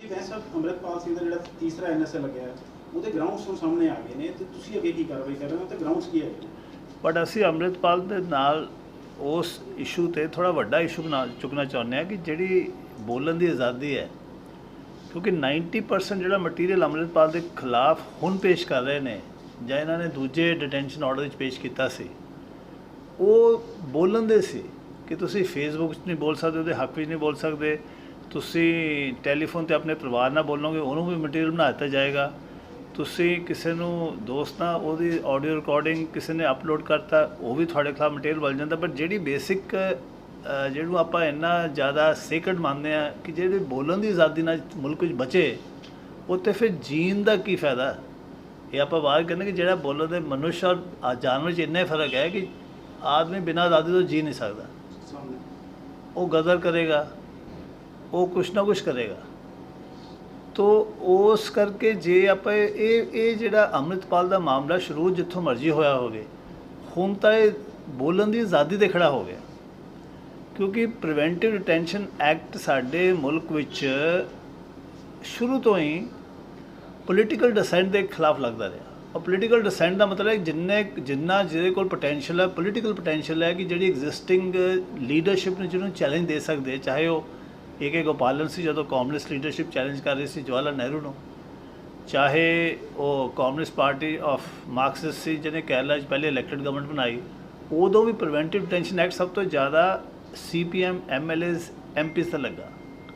ਜੀ ਵੈਸੇ ਸਾਹਿਬ ਅੰਮ੍ਰਿਤਪਾਲ ਸਿੰਘ ਦਾ ਜਿਹੜਾ ਤੀਸਰਾ ਐਨਐਸਏ ਲੱਗਿਆ ਉਹਦੇ ਗਰਾਊਂਡਸ ਹੁਣ ਸਾਹਮਣੇ ਆ ਗਏ ਨੇ, ਤੇ ਤੁਸੀਂ ਅੱਗੇ ਕੀ ਕਾਰਵਾਈ ਕਰ ਰਹੇ ਹੋ ਤੇ ਗਰਾਊਂਡਸ ਕੀ ਹੈ? ਬਟ ਅਸੀਂ ਅੰਮ੍ਰਿਤਪਾਲ ਦੇ ਨਾਲ ਉਸ ਇਸ਼ੂ ਤੇ ਥੋੜਾ ਵੱਡਾ ਇਸ਼ੂ ਬਣਾ, ਚੁੱਕਣਾ ਚਾਹੁੰਦੇ ਹਾਂ ਕਿ ਜਿਹੜੀ ਬੋਲਣ ਦੀ ਆਜ਼ਾਦੀ ਹੈ, ਕਿਉਂਕਿ 90% ਜਿਹੜਾ ਮਟੀਰੀਅਲ ਅੰਮ੍ਰਿਤਪਾਲ ਦੇ ਖਿਲਾਫ ਹੁਣ ਪੇਸ਼ ਕਰ ਰਹੇ ਨੇ, ਜਾਂ ਇਹਨਾਂ ਨੇ ਦੂਜੇ ਡਿਟੈਂਸ਼ਨ ਆਰਡਰ ਵਿੱਚ ਪੇਸ਼ ਕੀਤਾ ਸੀ, ਉਹ ਬੋਲਣ ਦੇ ਸੀ ਕਿ ਤੁਸੀਂ ਫੇਸਬੁੱਕ 'ਚ ਨਹੀਂ ਬੋਲ ਸਕਦੇ, ਉਹਦੇ ਹੱਕ ਵਿੱਚ ਨਹੀਂ ਬੋਲ ਸਕਦੇ ਤੁਸੀਂ ਟੈਲੀਫੋਨ ਤੇ ਆਪਣੇ ਪਰਿਵਾਰ ਨਾਲ ਬੋਲੋਗੇ ਉਹਨੂੰ ਵੀ ਮਟੀਰੀਅਲ ਬਣਾ ਦਿੱਤਾ ਜਾਏਗਾ। ਤੁਸੀਂ ਕਿਸੇ ਨੂੰ ਦੋਸਤ ਨਾਲ ਉਹਦੀ ਆਡੀਓ ਰਿਕਾਰਡਿੰਗ ਕਿਸੇ ਨੇ ਅਪਲੋਡ ਕਰਤਾ ਉਹ ਵੀ ਤੁਹਾਡੇ ਖਿਲਾਫ ਮਟੀਰੀਅਲ ਬਣ ਜਾਂਦਾ। ਪਰ ਜਿਹੜੀ ਬੇਸਿਕ ਜਿਹਨੂੰ ਆਪਾਂ ਇੰਨਾ ਜ਼ਿਆਦਾ ਸੇਕਰਡ ਮੰਨਦੇ ਆ ਕਿ ਜਿਹੜੇ ਬੋਲਣ ਦੀ ਆਜ਼ਾਦੀ ਨਾਲ ਮੁਲਕ ਵਿੱਚ ਬਚੇ ਉਹ ਤੇ ਫਿਰ ਜੀਣ ਦਾ ਕੀ ਫਾਇਦਾ? ਇਹ ਆਪਾਂ ਬਾਤ ਕਰਨੇ ਕਿ ਜਿਹੜਾ ਬੋਲਣ ਦੇ ਮਨੁੱਖ ਔਰ ਜਾਨਵਰ 'ਚ ਇੰਨਾ ਹੀ ਫ਼ਰਕ ਹੈ ਕਿ ਆਦਮੀ ਬਿਨਾਂ ਆਜ਼ਾਦੀ ਤੋਂ ਜੀ ਨਹੀਂ ਸਕਦਾ। ਉਹ ਗਦਰ ਕਰੇਗਾ। ਉਹ ਕੁਛ ਨਾ ਕੁਛ ਕਰੇਗਾ। ਤੋ ਉਸ ਕਰਕੇ ਜੇ ਆਪਾਂ ਇਹ ਇਹ ਜਿਹੜਾ ਅੰਮ੍ਰਿਤਪਾਲ ਦਾ ਮਾਮਲਾ ਸ਼ੁਰੂ ਜਿੱਥੋਂ ਮਰਜ਼ੀ ਹੋਇਆ ਹੋਵੇ, ਹੁਣ ਤਾਂ ਇਹ ਬੋਲਣ ਦੀ ਆਜ਼ਾਦੀ ਤੇ ਖੜਾ ਹੋ ਗਿਆ। ਕਿਉਂਕਿ ਪ੍ਰੀਵੈਂਟਿਵ ਡਿਟੈਂਸ਼ਨ ਐਕਟ ਸਾਡੇ ਮੁਲਕ ਵਿੱਚ ਸ਼ੁਰੂ ਤੋਂ ਹੀ ਪੋਲੀਟੀਕਲ ਡਿਸੈਂਟ ਦੇ ਖਿਲਾਫ ਲੱਗਦਾ ਰਿਹਾ। ਔਰ ਪੋਲੀਟੀਕਲ ਡਿਸੈਂਟ ਦਾ ਮਤਲਬ ਹੈ ਜਿੰਨੇ, ਜਿੰਨਾ ਜਿਹਦੇ ਕੋਲ ਪੋਟੈਂਸ਼ੀਅਲ ਹੈ ਪੋਲੀਟੀਕਲ ਪੋਟੈਂਸ਼ੀਅਲ ਹੈ ਕਿ ਜਿਹੜੀ ਐਗਜ਼ਿਸਟਿੰਗ ਲੀਡਰਸ਼ਿਪ ਨੂੰ ਜਿਹਨੂੰ ਚੈਲੰਜ ਦੇ ਸਕਦੇ ਚਾਹੇ ਉਹ ਏਕੇ ਗੋਪਾਲਨ ਸੀ ਜਦੋਂ ਕਾਮਨਿਸਟ ਲੀਡਰਸ਼ਿਪ ਚੈਲੰਜ ਕਰ ਰਹੀ ਸੀ ਜਵਾਹਰ ਲਾਲ ਨਹਿਰੂ ਨੂੰ। ਚਾਹੇ ਉਹ ਕਾਮਨਿਸਟ ਪਾਰਟੀ ਆਫ ਮਾਰਕਸਿਸਟ ਸੀ, ਜਿਹਨੇ ਕੇਰਲਾ 'ਚ ਪਹਿਲੇ ਇਲੈਕਟਡ ਗਵਰਨਮੈਂਟ ਬਣਾਈ, ਉਦੋਂ ਵੀ ਪ੍ਰੀਵੈਂਟਿਵ ਡਿਟੈਂਸ਼ਨ ਐਕਟ ਸਭ ਤੋਂ ਜ਼ਿਆਦਾ ਸੀਪੀਐਮ ਐਮਐਲਏਸ ਐਮਪੀਸ ਦਾ ਲੱਗਾ।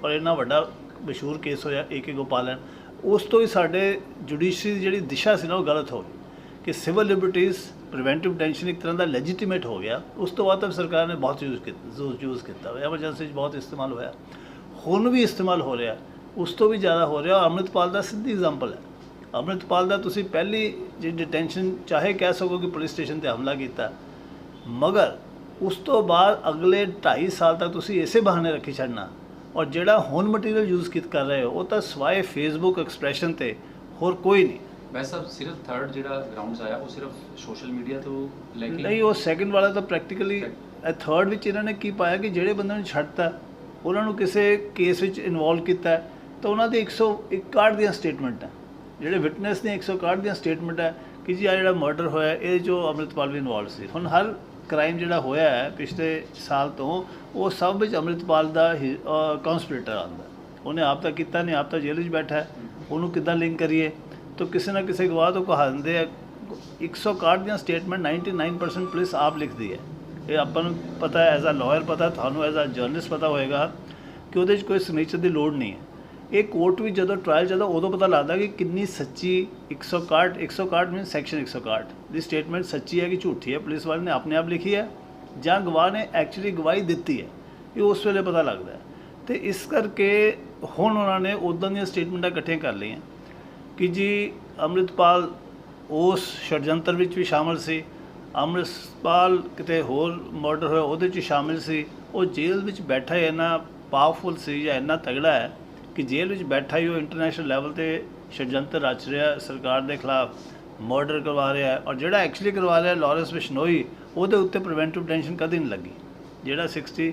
ਔਰ ਇੰਨਾ ਵੱਡਾ ਮਸ਼ਹੂਰ ਕੇਸ ਹੋਇਆ ਏਕੇ ਗੋਪਾਲਨ। ਉਸ ਤੋਂ ਹੀ ਸਾਡੇ ਜੁਡੀਸ਼ਰੀ ਦੀ ਜਿਹੜੀ ਦਿਸ਼ਾ ਸੀ ਨਾ, ਉਹ ਗਲਤ ਹੋ ਗਈ ਕਿ ਸਿਵਲ ਲਿਬਰਟੀਜ਼ ਪ੍ਰੀਵੈਂਟਿਵ ਟੈਨਸ਼ਨ ਇੱਕ ਤਰ੍ਹਾਂ ਦਾ ਲੈਜੀਟੀਮੇਟ ਹੋ ਗਿਆ। ਉਸ ਤੋਂ ਬਾਅਦ ਤਾਂ ਸਰਕਾਰ ਨੇ ਬਹੁਤ ਯੂਜ਼ ਕੀਤਾ ਯੂਜ਼ ਕੀਤਾ। ਐਮਰਜੈਂਸੀ 'ਚ ਬਹੁਤ ਇਸਤੇਮਾਲ ਹੋਇਆ। ਹੁਣ ਵੀ ਇਸਤੇਮਾਲ ਹੋ ਰਿਹਾ। ਉਸ ਤੋਂ ਵੀ ਜ਼ਿਆਦਾ ਹੋ ਰਿਹਾ। ਅੰਮ੍ਰਿਤਪਾਲ ਦਾ ਸਿੱਧੀ ਐਗਜ਼ਾਮਪਲ ਹੈ। ਅੰਮ੍ਰਿਤਪਾਲ ਦਾ ਤੁਸੀਂ ਪਹਿਲੀ ਜਿਹੜੀ ਡਿਟੈਂਸ਼ਨ ਚਾਹੇ ਕਹਿ ਸਕੋ ਕਿ ਪੁਲਿਸ ਸਟੇਸ਼ਨ ਤੇ ਹਮਲਾ ਕੀਤਾ। ਮਗਰ ਉਸ ਤੋਂ ਬਾਅਦ ਅਗਲੇ 2.5 ਸਾਲ ਤੱਕ ਤੁਸੀਂ ਇਸੇ ਬਹਾਨੇ ਰੱਖੀ ਛੱਡਣਾ। ਔਰ ਜਿਹੜਾ ਹੁਣ ਮਟੀਰੀਅਲ ਯੂਜ਼ ਕਿਤ ਕਰ ਰਹੇ ਹੋ ਉਹ ਤਾਂ ਸਵਾਏ ਫੇਸਬੁੱਕ ਐਕਸਪ੍ਰੈਸ਼ਨ ਤੇ ਹੋਰ ਕੋਈ ਨਹੀਂ। ਵੈਸੇ ਸਿਰਫ ਥਰਡ ਜਿਹੜਾ ਗਰਾਊਂਡਸ ਆਇਆ ਉਹ ਸਿਰਫ ਸੋਸ਼ਲ ਮੀਡੀਆ ਤੋਂ ਲੈ ਕੇ ਨਹੀਂ ਉਹ ਸੈਕੰਡ ਵਾਲਾ ਤਾਂ ਪ੍ਰੈਕਟੀਕਲੀ ਥਰਡ ਵਿੱਚ ਇਹਨਾਂ ਨੇ ਕੀ ਪਾਇਆ ਕਿ ਜਿਹੜੇ ਬੰਦੇ ਨੂੰ ਛੱਡਤਾ। ਉਹਨਾਂ ਨੂੰ ਕਿਸੇ ਕੇਸ ਵਿੱਚ ਇਨਵੋਲਵ ਕੀਤਾ ਤਾਂ ਉਹਨਾਂ ਦੇ 161 ਦੀਆਂ ਸਟੇਟਮੈਂਟ ਹੈ। ਜਿਹੜੇ ਵਿਟਨੈਸ ਦੀਆਂ 161 ਦੀਆਂ ਸਟੇਟਮੈਂਟ ਹੈ ਕਿ ਜੀ ਆ ਜਿਹੜਾ ਮਰਡਰ ਹੋਇਆ, ਇਹ ਜੋ ਅੰਮ੍ਰਿਤਪਾਲ ਵੀ ਇਨਵੋਲਵ ਸੀ। ਹੁਣ ਹਰ ਕ੍ਰਾਈਮ ਜਿਹੜਾ ਹੋਇਆ ਹੈ, ਪਿਛਲੇ ਸਾਲ ਤੋਂ, ਉਹ ਸਭ ਵਿੱਚ ਅੰਮ੍ਰਿਤਪਾਲ ਦਾ ਕਨਸਪੀਰੇਟਰ ਆਉਂਦਾ ਉਹਨੇ ਆਪ ਤਾਂ ਕੀਤਾ ਨਹੀਂ ਆਪ ਤਾਂ ਜੇਲ੍ਹ 'ਚ ਬੈਠਾ ਉਹਨੂੰ ਕਿੱਦਾਂ ਲਿੰਕ ਕਰੀਏ? ਤਾਂ ਕਿਸੇ ਨਾ ਕਿਸੇ ਗਵਾਹ ਤੋਂ ਕਹਾ ਦਿੰਦੇ ਆ 161 ਦੀਆਂ ਸਟੇਟਮੈਂਟ 99% ਪੁਲਿਸ ਆਪ ਲਿਖਦੀ ਹੈ। ਇਹ ਆਪਾਂ ਨੂੰ ਪਤਾ ਐਜ਼ ਅ ਲਾਇਰ ਪਤਾ, ਤੁਹਾਨੂੰ ਐਜ਼ ਅ ਜਰਨਲਿਸਟ ਪਤਾ ਹੋਏਗਾ ਕਿ ਉਹਦੇ 'ਚ ਕੋਈ ਸਿਗਨੇਚਰ ਦੀ ਲੋੜ ਨਹੀਂ ਹੈ। ਇਹ ਕੋਰਟ ਵੀ ਜਦੋਂ ਟ੍ਰਾਇਲ ਚੱਲਦਾ, ਉਦੋਂ ਪਤਾ ਲੱਗਦਾ ਕਿ ਕਿੰਨੀ ਸੱਚੀ 161 161 ਮੀਨ ਸੈਕਸ਼ਨ 161 ਦੀ ਸਟੇਟਮੈਂਟ ਸੱਚੀ ਹੈ ਕਿ ਝੂਠੀ ਹੈ, ਪੁਲਿਸ ਵਾਲੇ ਨੇ ਆਪਣੇ ਆਪ ਲਿਖੀ ਹੈ ਜਾਂ ਗਵਾਹ ਨੇ ਐਕਚੁਅਲੀ ਗਵਾਹੀ ਦਿੱਤੀ ਹੈ, ਇਹ ਉਸ ਵੇਲੇ ਪਤਾ ਲੱਗਦਾ ਹੈ। ਤੇ ਇਸ ਕਰਕੇ ਹੁਣ ਉਹਨਾਂ ਨੇ ਉਦੋਂ ਦੀਆਂ ਸਟੇਟਮੈਂਟਾਂ ਇਕੱਠੀਆਂ ਕਰ ਲਈਆਂ ਕਿ ਜੀ ਅੰਮ੍ਰਿਤਪਾਲ, ਉਸ ષਡਯੰਤਰ ਵਿੱਚ ਵੀ ਸ਼ਾਮਲ ਸੀ ਅੰਮ੍ਰਿਤਪਾਲ ਕਿਤੇ ਹੋਰ ਮਰਡਰ ਹੋਇਆ, ਉਹਦੇ 'ਚ ਸ਼ਾਮਿਲ ਸੀ। ਉਹ ਜੇਲ੍ਹ ਵਿੱਚ ਬੈਠਾ ਹੀ ਇੰਨਾ ਪਾਵਰਫੁਲ ਸੀ ਜਾਂ ਇੰਨਾ ਤਗੜਾ ਹੈ ਕਿ ਜੇਲ੍ਹ ਵਿੱਚ ਬੈਠਾ ਹੀ ਉਹ ਇੰਟਰਨੈਸ਼ਨਲ ਲੈਵਲ ਤੇ ષਡਯੰਤਰ ਰਚ ਰਿਹਾ, ਸਰਕਾਰ ਦੇ ਖਿਲਾਫ ਮਰਡਰ ਕਰਵਾ ਰਿਹਾ ਔਰ ਜਿਹੜਾ ਐਕਚੁਅਲੀ ਕਰਵਾ ਰਿਹਾ ਲਾਰੈਂਸ ਬਿਸ਼ਨੋਈ ਉਹਦੇ ਉੱਤੇ ਪ੍ਰੀਵੈਂਟਿਵ ਟੈਂਸ਼ਨ ਕਦੇ ਨਹੀਂ ਲੱਗੀ। ਜਿਹੜਾ 60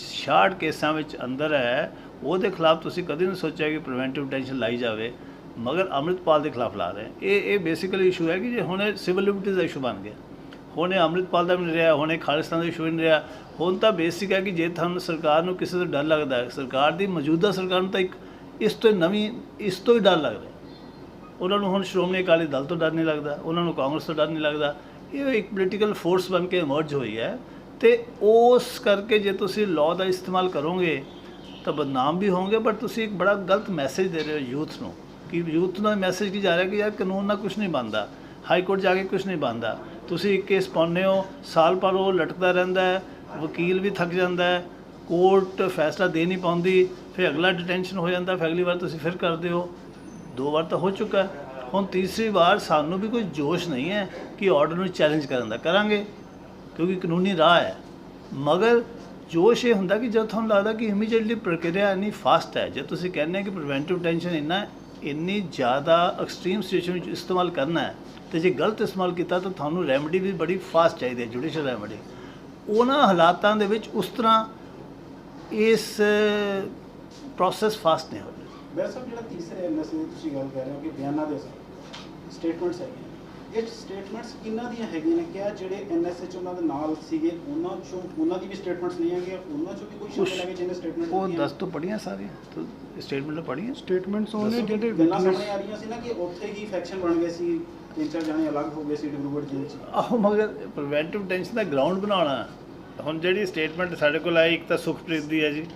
66 ਕੇਸਾਂ ਵਿੱਚ ਅੰਦਰ ਹੈ, ਉਹਦੇ ਖਿਲਾਫ ਤੁਸੀਂ ਕਦੇ ਨਹੀਂ ਸੋਚਿਆ ਕਿ ਪ੍ਰੀਵੈਂਟਿਵ ਟੈਂਸ਼ਨ ਲਾਈ ਜਾਵੇ, ਮਗਰ ਅੰਮ੍ਰਿਤਪਾਲ ਦੇ ਖਿਲਾਫ ਲਾ ਰਹੇ। ਇਹ ਇਹ ਬੇਸਿਕਲੀ ਇਸ਼ੂ ਹੈ ਕਿ ਜੇ ਹੁਣ ਸਿਵਲ ਲਿਬਰਟੀਜ਼ ਦਾ ਇਸ਼ੂ ਬਣ ਗਿਆ। ਹੁਣ ਅੰਮ੍ਰਿਤਪਾਲ ਦਾ ਵੀ ਨਹੀਂ ਰਿਹਾ, ਹੁਣ ਖਾਲਿਸਤਾਨ ਦਾ ਇਸ਼ੂ ਵੀ ਨਹੀਂ ਰਿਹਾ। ਹੁਣ ਤਾਂ ਬੇਸਿਕ ਹੈ ਕਿ ਜੇ ਤੁਹਾਨੂੰ ਸਰਕਾਰ ਨੂੰ ਕਿਸੇ ਤੋਂ ਡਰ ਲੱਗਦਾ ਹੈ, ਸਰਕਾਰ ਦੀ ਮੌਜੂਦਾ ਸਰਕਾਰ ਨੂੰ ਤਾਂ ਇੱਕ ਇਸ ਤੋਂ ਨਵੀਂ, ਇਸ ਤੋਂ ਹੀ ਡਰ ਲੱਗਦਾ ਉਹਨਾਂ ਨੂੰ ਹੁਣ ਸ਼੍ਰੋਮਣੀ ਅਕਾਲੀ ਦਲ ਤੋਂ ਡਰ ਨਹੀਂ ਲੱਗਦਾ, ਉਹਨਾਂ ਨੂੰ ਕਾਂਗਰਸ ਤੋਂ ਡਰ ਨਹੀਂ ਲੱਗਦਾ। ਇਹ ਇੱਕ ਪੋਲੀਟੀਕਲ ਫੋਰਸ ਬਣ ਕੇ ਇਮਰਜ ਹੋਈ ਹੈ ਤੇ ਉਸ ਕਰਕੇ ਜੇ ਤੁਸੀਂ ਲਾਅ ਦਾ ਇਸਤੇਮਾਲ ਕਰੋਗੇ, ਤਾਂ ਬਦਨਾਮ ਵੀ ਹੋਵੋਗੇ, ਪਰ ਤੁਸੀਂ ਇੱਕ ਬੜਾ ਗਲਤ ਮੈਸੇਜ ਦੇ ਰਹੇ ਹੋ ਯੂਥ ਨੂੰ। ਕਿ ਯੂਥ ਨੂੰ ਮੈਸੇਜ ਕੀ ਜਾ ਰਿਹਾ ਕਿ ਯਾਰ ਕਾਨੂੰਨ ਨਾਲ ਕੁਝ ਨਹੀਂ ਬਣਦਾ, ਹਾਈ ਕੋਰਟ ਜਾ ਕੇ ਕੁਝ ਨਹੀਂ ਬਣਦਾ। ਤੁਸੀਂ ਕੇਸ ਪਾਉਂਦੇ ਹੋ, ਸਾਲ ਭਰ ਉਹ ਲਟਕਦਾ ਰਹਿੰਦਾ ਹੈ, ਵਕੀਲ ਵੀ ਥੱਕ ਜਾਂਦਾ ਹੈ, ਕੋਰਟ ਫੈਸਲਾ ਦੇ ਨਹੀਂ ਪਾਉਂਦੀ, ਫਿਰ ਅਗਲਾ ਡਿਟੈਂਸ਼ਨ ਹੋ ਜਾਂਦਾ, ਫਿਰ ਅਗਲੀ ਵਾਰ ਤੁਸੀਂ ਫਿਰ ਕਰਦੇ ਹੋ। ਦੋ ਵਾਰ ਤਾਂ ਹੋ ਚੁੱਕਾ ਹੁਣ ਤੀਸਰੀ ਵਾਰ ਸਾਨੂੰ ਵੀ ਕੋਈ ਜੋਸ਼ ਨਹੀਂ ਹੈ ਕਿ ਆਰਡਰ ਨੂੰ ਚੈਲੰਜ ਕਰਨ ਦਾ ਕਰਾਂਗੇ, ਕਿਉਂਕਿ ਕਾਨੂੰਨੀ ਰਾਹ ਹੈ। ਮਗਰ ਜੋਸ਼ ਇਹ ਹੁੰਦਾ ਕਿ ਜਦ ਤੁਹਾਨੂੰ ਲੱਗਦਾ ਕਿ ਇਮੀਡੀਏਟਲੀ ਪ੍ਰਕਿਰਿਆ ਇੰਨੀ ਫਾਸਟ ਹੈ, ਜੇ ਤੁਸੀਂ ਕਹਿੰਦੇ ਕਿ ਪ੍ਰੀਵੈਂਟਿਵ ਟੈਂਸ਼ਨ ਇੰਨਾ ਇੰਨੀ ਜ਼ਿਆਦਾ ਐਕਸਟ੍ਰੀਮ ਸਿਚੁਏਸ਼ਨ ਵਿੱਚ ਇਸਤੇਮਾਲ ਕਰਨਾ ਹੈ ਤੇ ਜੇ ਗਲਤ ਇਸਤੇਮਾਲ ਕੀਤਾ ਤਾਂ ਤੁਹਾਨੂੰ ਰੈਮਡੀ ਵੀ ਬੜੀ ਫਾਸਟ ਚਾਹੀਦੀ ਹੈ ਜੁਡੀਸ਼ੀਅਲ ਰੈਮਡੀ ਉਹਨਾਂ ਹਾਲਾਤਾਂ ਦੇ ਵਿੱਚ ਉਸ ਤਰ੍ਹਾਂ ਇਸ ਪ੍ਰੋਸੈਸ ਫਾਸਟ ਨਹੀਂ ਹੋ ਰਿਹਾ ਵੈਸੇ ਸਾਹਿਬ ਜਿਹੜਾ ਤੀਸਰੇ ਐਨਐਸਏ ਦੀ ਤੁਸੀਂ ਗੱਲ ਕਰ ਰਹੇ ਹੋ ਕਿ ਬਿਆਨਾਂ ਦੇ ਸਟੇਟਮੈਂਟਸ ਹੈਗੀਆਂ। ਇਹ ਸਟੇਟਮੈਂਟਸ ਕਿੰਨਾਂ ਦੀਆਂ ਹੈਗੀਆਂ ਨੇ? ਕਿਹਾ ਜਿਹੜੇ ਐਨਐਸਏ ਚ ਉਹਨਾਂ ਦੇ ਨਾਲ ਸੀਗੇ ਉਹਨਾਂ ਚੋਂ ਉਹਨਾਂ ਦੀ ਵੀ ਸਟੇਟਮੈਂਟਸ ਲਈਆਂ ਗਈਆਂ ਉਹਨਾਂ ਚੋਂ ਵੀ ਕੋਈ ਸ਼ਾਮਿਲ ਹੈਗੇ ਜਿਹਨੇ ਸਟੇਟਮੈਂਟ ਉਹ ਦਸ ਤੋਂ ਪੜੀਆਂ ਸਾਰੀਆਂ? ਤੂੰ ਸਟੇਟਮੈਂਟ ਪੜੀਆਂ ਸਟੇਟਮੈਂਟਸ ਉਹਨੇ ਜਿਹੜੇ ਗੱਲਾਂ ਸਾਹਮਣੇ ਆ ਰਹੀਆਂ ਸੀ ਨਾ ਕਿ ਉੱਥੇ ਹੀ ਫੈਕਸ਼ਨ ਬਣ ਗਏ ਸੀ। ਤਿੰਨ ਚਾਰ ਜਾਣੇ ਅਲੱਗ ਹੋ ਗਏ ਸੀ ਡਿਬਰੂਗੜ੍ਹ ਜੇਲ੍ਹ 'ਚ। ਆਹੋ ਮਗਰ ਪ੍ਰੀਵੈਂਟਿਵ ਟੈਂਸ਼ਨ ਦਾ ਗਰਾਊਂਡ ਬਣਾਉਣਾ। ਹੁਣ ਜਿਹੜੀ ਸਟੇਟਮੈਂਟ ਸਾਡੇ ਕੋਲ ਆਈ ਇੱਕ ਤਾਂ ਸੁਖਪ੍ਰੀਤ ਦੀ ਹੈ ਜੀ।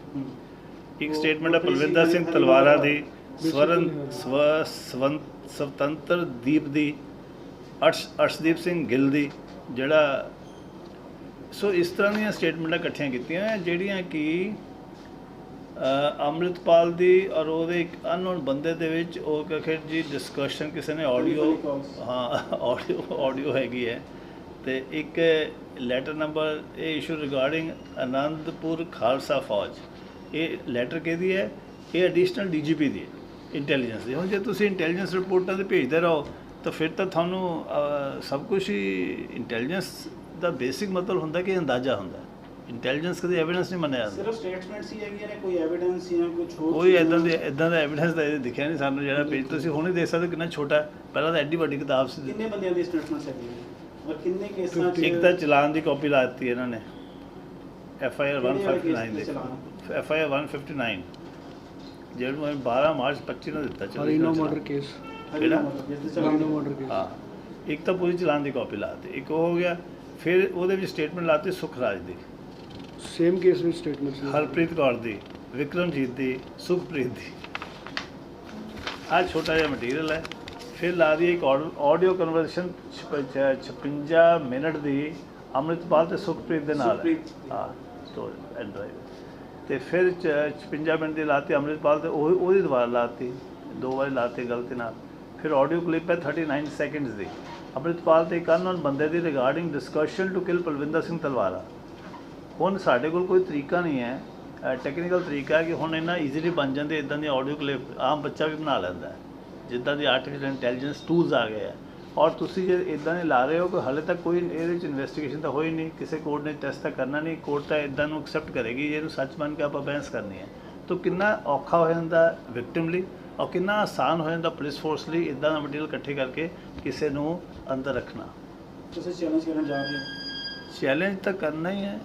ਇੱਕ ਸਟੇਟਮੈਂਟ ਹੈ ਗੁਰਪ੍ਰੀਤ ਸਿੰਘ ਤਲਵਾਰਾ ਦਾ। ਸਵਰਨ ਸਵ ਸਵੰ- ਸਵਤੰਤਰ ਦੀਪ ਦੀ ਅਰਸ਼ ਅਰਸ਼ਦੀਪ ਸਿੰਘ ਗਿੱਲ ਦੀ ਜਿਹੜਾ ਸੋ ਇਸ ਤਰ੍ਹਾਂ ਦੀਆਂ ਸਟੇਟਮੈਂਟਾਂ ਇਕੱਠੀਆਂ ਕੀਤੀਆਂ ਜਿਹੜੀਆਂ ਕਿ ਅੰਮ੍ਰਿਤਪਾਲ ਦੀ ਔਰ ਉਹਦੇ ਇੱਕ ਅਨਨੋਨ ਬੰਦੇ ਦੇ ਵਿੱਚ ਉਹ ਕਹੇ ਜੀ ਡਿਸਕਸ਼ਨ ਕਿਸੇ ਨੇ ਆਡੀਓ। ਹਾਂ ਆਡੀਓ ਆਡੀਓ ਹੈਗੀ ਹੈ। ਤੇ ਇੱਕ ਲੈਟਰ ਨੰਬਰ ਇਹ ਇਸ਼ੂ ਰਿਗਾਰਡਿੰਗ ਆਨੰਦਪੁਰ ਖਾਲਸਾ ਫੌਜ। ਇਹ ਲੈਟਰ ਕਿਹਦੀ ਹੈ? ਇਹ ਐਡੀਸ਼ਨਲ ਡੀਜੀਪੀ ਦੀ ਹੈ ਇੰਟੈਲੀਜੈਂਸ ਦੀ। ਹੁਣ ਜੇ ਤੁਸੀਂ ਇੰਟੈਲੀਜੈਂਸ ਰਿਪੋਰਟਾਂ ਤੇ ਭੇਜਦੇ ਰਹੋ ਤਾਂ ਫਿਰ ਤਾਂ ਤੁਹਾਨੂੰ ਸਭ ਕੁਝ ਹੀ ਇੰਟੈਲੀਜੈਂਸ ਦਾ ਬੇਸਿਕ ਮਤਲਬ ਹੁੰਦਾ ਕਿ ਅੰਦਾਜ਼ਾ ਹੁੰਦਾ। ਇੰਟੈਲੀਜੈਂਸ ਕਦੇ ਐਵੀਡੈਂਸ ਨਹੀਂ ਮੰਨਿਆ ਜਾਂਦਾ। ਸਿਰਫ ਸਟੇਟਮੈਂਟਸ ਹੀ ਹੈਗੀਆਂ ਨੇ ਕੋਈ ਐਵੀਡੈਂਸ ਜਾਂ ਕੁਝ ਹੋਰ ਕੋਈ? ਇਦਾਂ ਦੇ ਇਦਾਂ ਦਾ ਐਵੀਡੈਂਸ ਤਾਂ ਇਹ ਦਿਖਿਆ ਨਹੀਂ ਸਾਨੂੰ ਜਿਹੜਾ ਪੇਜ ਤੁਸੀਂ ਹੁਣੇ ਦੇਖ ਸਕਦੇ ਹੋ ਕਿੰਨਾ ਛੋਟਾ ਹੈ। ਪਹਿਲਾਂ ਤਾਂ ਐਡੀ ਵੱਡੀ ਕਿਤਾਬ ਸੀ। ਕਿੰਨੇ ਬੰਦਿਆਂ ਦੀ ਸਟੇਟਮੈਂਟਸ ਹੈਗੀਆਂ ਨੇ? ਔਰ ਕਿੰਨੇ ਕੇਸਾਂ 'ਚ ਇੱਕ ਤਾਂ ਚਲਾਨ ਦੀ ਕਾਪੀ ਲਾਤੀ ਇਹਨਾਂ ਨੇ। ਐਫ ਆਈ ਆਰ ਕਿਹੜੇ ਵਾਲੇ case 159 ਦੇ? ਐਫ ਆਈ ਆਰ 159 ਜਿਹਨੂੰ ਇਹ 12 ਮਾਰਚ 25 ਨੂੰ ਦਿੱਤਾ ਚਲੋ ਹਰੀਨੋ। Murder case. ਕਿਹੜਾ? ਹਰੀਨੋ ਮਰਡਰ ਕੇਸ ਹਾਂ। ਇੱਕ ਤਾਂ ਪੂਰੀ ਚਲਾਨ ਦੀ ਕਾਪੀ ਲਾਤੀ ਇੱਕ ਉਹ ਹੋ ਗਿਆ ਫਿਰ ਉਹਦੇ ਵਿੱਚ ਸਟੇਟਮੈਂਟ ਲਾਤੀ ਸੁਖਰਾਜ ਦੀ। ਸੇਮ ਕੇਸ ਵਿੱਚ ਸਟੇਟਮੈਂਟਸ ਹਰਪ੍ਰੀਤ ਕੌਰ ਦੀ ਵਿਕਰਮਜੀਤ ਦੀ ਸੁਖਪ੍ਰੀਤ ਦੀ। ਆਹ ਛੋਟਾ ਜਿਹਾ ਮਟੀਰੀਅਲ ਹੈ। ਫਿਰ ਲਾ ਦੀ ਇੱਕ ਆਡੀਓ ਕਨਵਰਸੇਸ਼ਨ 56 ਮਿੰਟ ਦੀ ਅੰਮ੍ਰਿਤਪਾਲ ਤੇ ਸੁਖਪ੍ਰੀਤ ਦੇ ਨਾਲ। ਹੈ ਸਟੋਰੀ ਐਂਡ ਡਰਾਈਵ ਤੇ ਫਿਰ ਚ- 56 ਮਿੰਟ ਦੀ ਲਾਤੀ ਅੰਮ੍ਰਿਤਪਾਲ ਤੇ ਉਹ ਉਹਦੀ ਦੁਬਾਰਾ ਲਾਤੀ। ਦੋ ਵਾਰੀ ਲਾਤੀ ਗਲਤੀ ਨਾਲ। ਫਿਰ ਆਡੀਓ ਕਲਿੱਪ ਹੈ 39 ਸੈਕਿੰਡਸ ਦੀ। ਅੰਮ੍ਰਿਤਪਾਲ ਤੇ ਇੱਕ ਅਨਨੋਨ ਬੰਦੇ ਦੀ regarding discussion to kill Palwinder Singh Talwara. ਹੁਣ ਸਾਡੇ ਕੋਲ ਕੋਈ ਤਰੀਕਾ ਨਹੀਂ ਹੈ। ਟੈਕਨੀਕਲ ਤਰੀਕਾ ਹੈ ਕਿ ਹੁਣ ਇਹਨਾਂ ਈਜ਼ੀਲੀ ਬਣ ਜਾਂਦੇ ਇਦਾਂ ਦੀ ਆਡੀਓ ਕਲਿੱਪ ਆਮ ਬੱਚਾ ਵੀ ਬਣਾ ਲੈਂਦਾ ਹੈ। ਜਿੱਦਾਂ ਦੀ ਆਰਟੀਫੀਸ਼ੀਅਲ ਇੰਟੈਲੀਜੈਂਸ ਟੂਲਸ ਆ ਗਏ ਆ ਔਰ ਤੁਸੀਂ ਜੇ ਇਦਾਂ ਦੇ ਲਾ ਰਹੇ ਹੋ ਕਿ ਹਾਲੇ ਤੱਕ ਕੋਈ ਇਹਦੇ ਵਿੱਚ ਇਨਵੈਸਟੀਗੇਸ਼ਨ ਤਾਂ ਹੋਈ ਨਹੀਂ ਕਿਸੇ ਕੋਰਟ ਨੇ ਟੈਸਟ ਤਾਂ ਕਰਨਾ ਨਹੀਂ ਕੋਰਟ ਤਾਂ ਇਦਾਂ ਨੂੰ ਐਕਸੈਪਟ ਕਰੇਗੀ ਜੇ ਇਹਨੂੰ ਸੱਚ ਮੰਨ ਕੇ ਆਪਾਂ ਬਹਿਸ ਕਰਨੀ ਹੈ। ਤਾਂ ਕਿੰਨਾ ਔਖਾ ਹੋ ਜਾਂਦਾ ਵਿਕਟਿਮ ਲਈ ਔਰ ਕਿੰਨਾ ਆਸਾਨ ਹੋ ਜਾਂਦਾ ਪੁਲਿਸ ਫੋਰਸ ਲਈ ਇਦਾਂ ਦਾ ਮਟੀਰੀਅਲ ਇਕੱਠੇ ਕਰਕੇ ਕਿਸੇ ਨੂੰ ਅੰਦਰ ਰੱਖਣਾ। ਤੁਸੀਂ ਚੈਲੰਜ ਕਰਨ ਜਾ ਰਹੇ ਹੋ? ਚੈਲੰਜ ਤਾਂ ਕਰਨਾ ਹੀ ਹੈ।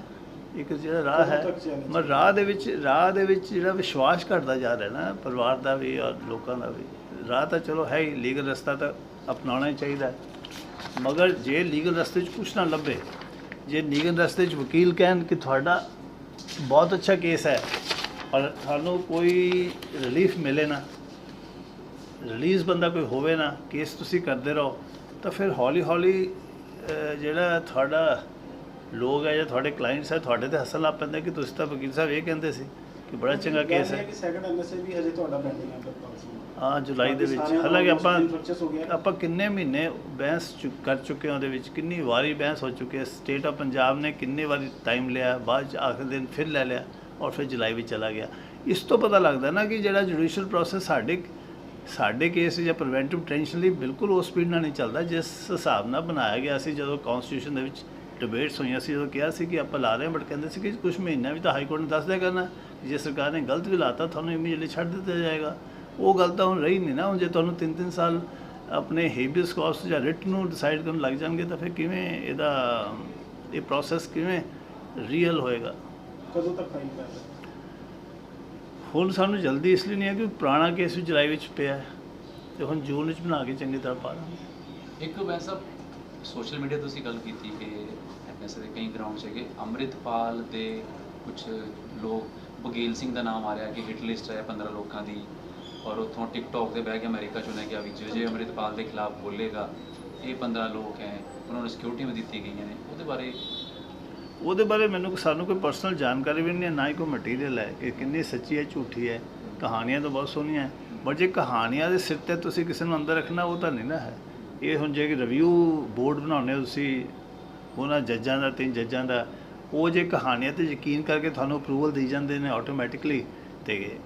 ਇੱਕ ਜਿਹੜਾ ਰਾਹ ਹੈ? ਮਰ ਰਾਹ ਦੇ ਵਿੱਚ ਰਾਹ ਦੇ ਵਿੱਚ ਜਿਹੜਾ ਵਿਸ਼ਵਾਸ ਘਟਦਾ ਜਾ ਰਿਹਾ ਨਾ ਪਰਿਵਾਰ ਦਾ ਵੀ ਔਰ ਲੋਕਾਂ ਦਾ ਵੀ ਰਾਹ ਤਾਂ ਚਲੋ ਹੈ ਹੀ ਲੀਗਲ ਰਸਤਾ ਤਾਂ ਅਪਣਾਉਣਾ ਹੀ ਚਾਹੀਦਾ। ਮਗਰ ਜੇ ਲੀਗਲ ਰਸਤੇ 'ਚ ਕੁਛ ਨਾ ਲੱਭੇ ਜੇ ਲੀਗਲ ਰਸਤੇ 'ਚ ਵਕੀਲ ਕਹਿਣ ਕਿ ਤੁਹਾਡਾ ਬਹੁਤ ਅੱਛਾ ਕੇਸ ਹੈ ਔਰ ਤੁਹਾਨੂੰ ਕੋਈ ਰਿਲੀਫ ਮਿਲੇ ਨਾ ਰਿਲੀਜ਼ ਬੰਦਾ ਕੋਈ ਹੋਵੇ ਨਾ ਕੇਸ ਤੁਸੀਂ ਕਰਦੇ ਰਹੋ ਤਾਂ ਫਿਰ ਹੌਲੀ ਹੌਲੀ ਜਿਹੜਾ ਤੁਹਾਡਾ ਲੋਕ ਹੈ ਜਾਂ ਤੁਹਾਡੇ ਕਲਾਇੰਟਸ ਹੈ ਤੁਹਾਡੇ ਤੇ ਹੱਸਣ ਲੱਗ ਪੈਂਦੇ ਕਿ ਤੁਸੀਂ ਤਾਂ ਵਕੀਲ ਸਾਹਿਬ ਇਹ ਕਹਿੰਦੇ ਸੀ ਕਿ ਬੜਾ ਚੰਗਾ ਕੇਸ ਹੈ ਕਿ ਸੈਕੰਡ ਐਨਐਸਏ ਵੀ ਹਜੇ ਤੁਹਾਡਾ ਪੈਂਡਿੰਗ ਹੈ ਜੁਲਾਈ ਦੇ ਵਿੱਚ। ਹਾਲਾਂਕਿ ਆਪਾਂ। ਆਪਾਂ ਕਿੰਨੇ ਮਹੀਨੇ ਬਹਿਸ ਕਰ ਚੁੱਕੇ ਹਾਂ ਉਹਦੇ ਵਿੱਚ? ਕਿੰਨੀ ਵਾਰੀ ਬਹਿਸ ਹੋ ਚੁੱਕੀ ਹੈ? ਸਟੇਟ ਆਫ ਪੰਜਾਬ ਨੇ ਕਿੰਨੇ ਵਾਰੀ ਟਾਈਮ ਲਿਆ ਬਾਅਦ ਚ ਆਖਰ ਦਿਨ ਫਿਰ ਲੈ ਲਿਆ ਔਰ ਫਿਰ ਜੁਲਾਈ ਵਿੱਚ ਚਲਾ ਗਿਆ। ਇਸ ਤੋਂ ਪਤਾ ਲੱਗਦਾ ਨਾ ਕਿ ਜਿਹੜਾ ਜੁਡੀਸ਼ੀਅਲ ਪ੍ਰੋਸੈਸ ਸਾਡੇ ਸਾਡੇ ਕੇਸ ਜਾਂ ਪ੍ਰੀਵੈਂਟਿਵ ਟੈਂਸ਼ਨ ਲਈ ਬਿਲਕੁਲ ਉਸ ਸਪੀਡ ਨਾਲ ਨਹੀਂ ਚੱਲਦਾ ਜਿਸ ਹਿਸਾਬ ਨਾਲ ਬਣਾਇਆ ਗਿਆ ਸੀ ਜਦੋਂ ਕਨਸਟੀਟਿਊਸ਼ਨ ਦੇ ਵਿੱਚ ਡਿਬੇਟਸ ਹੋਈਆਂ ਸੀ ਜਦੋਂ ਕਿਹਾ ਸੀ ਕਿ ਆਪਾਂ ਲਾ ਰਹੇ ਹਾਂ ਬਟ ਕਹਿੰਦੇ ਸੀ ਕਿ ਕੁਝ ਮਹੀਨਾ ਵੀ ਤਾਂ ਹਾਈ ਕੋਰਟ ਨੇ ਦੱਸ ਦਿਆ ਕਰਨਾ। ਜੇ ਸਰਕਾਰ ਨੇ ਗਲਤ ਵੀ ਲਾਤਾ ਤੁਹਾਨੂੰ ਇਮੀਡੀਏਟਲੀ ਛੱਡ ਦਿੱਤਾ ਜਾਏਗਾ। ਉਹ ਗੱਲ ਤਾਂ ਹੁਣ ਰਹੀ ਨਹੀਂ ਨਾ ਹੁਣ ਜੇ ਤੁਹਾਨੂੰ 3-3 ਸਾਲ ਆਪਣੇ ਹੇਬੀਅਸ ਕਾਰਪਸ ਜਾਂ ਰਿਟ ਨੂੰ ਡਿਸਾਈਡ ਕਰਨ ਲੱਗ ਜਾਣਗੇ ਤਾਂ ਫਿਰ ਕਿਵੇਂ ਇਹਦਾ ਇਹ ਪ੍ਰੋਸੈਸ ਕਿਵੇਂ ਰੀਅਲ ਹੋਏਗਾ? ਕਦੋਂ ਤੱਕ ਫਾਈਲ ਕਰ ਹੁਣ ਸਾਨੂੰ ਜਲਦੀ ਇਸ ਲਈ ਨਹੀਂ ਹੈ ਕਿ ਪੁਰਾਣਾ ਕੇਸ ਵੀ ਜੁਲਾਈ ਵਿੱਚ ਪਿਆ ਹੈ ਤੇ ਹੁਣ ਜੂਨ ਵਿੱਚ ਬਣਾ ਕੇ ਚੰਗੀ ਤਰ੍ਹਾਂ ਪਾ ਦਾਂਗੇ। ਇੱਕ ਵੈਸਾ ਸੋਸ਼ਲ ਮੀਡੀਆ ਤੁਸੀਂ ਗੱਲ ਕੀਤੀ ਕਿ ਐਨਐਸਏ ਦੇ ਕਈ ਗਰਾਊਂਡ ਹੈਗੇ। ਅੰਮ੍ਰਿਤਪਾਲ ਦੇ ਕੁਝ ਲੋਕ ਬਗੇਲ ਸਿੰਘ ਦਾ ਨਾਮ ਆ ਰਿਹਾ ਕਿ ਹਿੱਟ ਲਿਸਟ ਹੈ 15 ਲੋਕਾਂ ਦੀ। ਔਰ ਉੱਥੋਂ ਟਿਕਟੌਕ ਤੇ ਬਹਿ ਕੇ ਅਮਰੀਕਾ ਚੁਣਿਆ ਗਿਆ ਵੀ ਜੇ ਜੇ ਅੰਮ੍ਰਿਤਪਾਲ ਦੇ ਖਿਲਾਫ ਬੋਲੇਗਾ ਇਹ 15 ਲੋਕ ਹੈ ਉਹਨਾਂ ਨੂੰ ਸਿਕਿਉਰਿਟੀ ਵੀ ਦਿੱਤੀ ਗਈਆਂ ਨੇ। ਉਹਦੇ ਬਾਰੇ ਉਹਦੇ ਬਾਰੇ ਮੈਨੂੰ ਸਾਨੂੰ ਕੋਈ ਪਰਸਨਲ ਜਾਣਕਾਰੀ ਵੀ ਨਹੀਂ ਹੈ ਨਾ ਹੀ ਕੋਈ ਮਟੀਰੀਅਲ ਹੈ। ਕਿ ਕਿੰਨੀ ਸੱਚੀ ਹੈ ਝੂਠੀ ਹੈ। ਕਹਾਣੀਆਂ ਤਾਂ ਬਹੁਤ ਸੋਹਣੀਆਂ ਹੈ। ਬਟ ਜੇ ਕਹਾਣੀਆਂ ਦੇ ਸਿਰ ਤੇ ਤੁਸੀਂ ਕਿਸੇ ਨੂੰ ਅੰਦਰ ਰੱਖਣਾ ਉਹ ਤਾਂ ਨਹੀਂ ਨਾ ਹੈ। ਇਹ ਹੁਣ ਜੇ ਰਿਵਿਊ ਬੋਰਡ ਬਣਾਉਂਦੇ ਹੋ ਤੁਸੀਂ, ਉਹਨਾਂ ਜੱਜਾਂ ਦਾ, ਤਿੰਨ ਜੱਜਾਂ ਦਾ, ਉਹ ਜੇ ਕਹਾਣੀਆਂ ਤੇ ਯਕੀਨ ਕਰਕੇ ਤੁਹਾਨੂੰ ਅਪਰੂਵਲ ਦੇ ਜਾਂਦੇ ਨੇ ਆਟੋਮੈਟਿਕਲੀ ਤੇ